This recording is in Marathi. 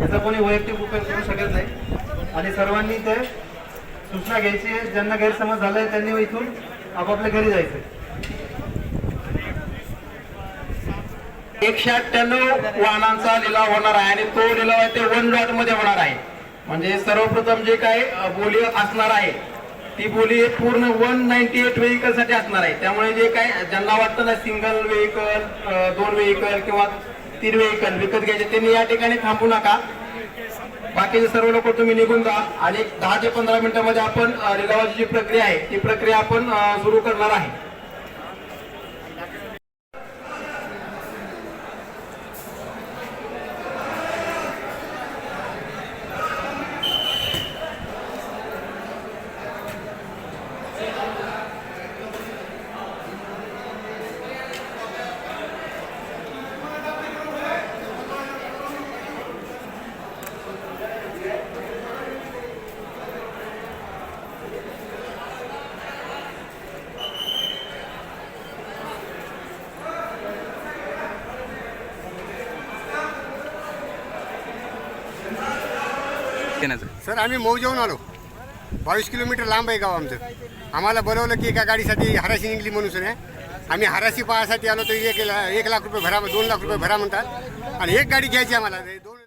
याचा कोणी वैयक्तिक उपयोग करू शकत नाही. आणि सर्वांनी ते सूचना घ्यायची आहे. ज्यांना गैरसमज झालाय त्यांनी इथून आपापल्या घरी जायचं एकशे अठ्ठ्याण्णव वाहनांचा लिलाव होणार आहे आणि तो लिलाव आहे ते वन लॉटमध्ये होणार आहे. म्हणजे सर्वप्रथम जे काय बोली असणार आहे ती बोली पूर्ण वन नाईन्टी एट व्हेकलसाठी असणार आहे. त्यामुळे जे काय ज्यांना वाटतं ना सिंगल व्हेकल दोन व्हेकल किंवा तीन व्हेकल विकत घ्यायचे त्यांनी या ठिकाणी थांबू नका. बाकीचे सर्व लोक तुम्ही निघून जा. आणि दहा ते पंधरा मिनिटांमध्ये आपण लिलावाची जी प्रक्रिया आहे ती प्रक्रिया आपण सुरू करणार आहे. सर आम्ही मऊ जाऊन आलो. बावीस किलोमीटर लांब आहे गाव आमचं. आम्हाला बोलवलं की एका गाडीसाठी हराशी निघली म्हणून सर आम्ही हराशी पाहासाठी आलो तर एक ला- एक लाख रुपये भरा दोन लाख रुपये भरा म्हणतात. आणि एक गाडी घ्यायची आम्हाला. दोन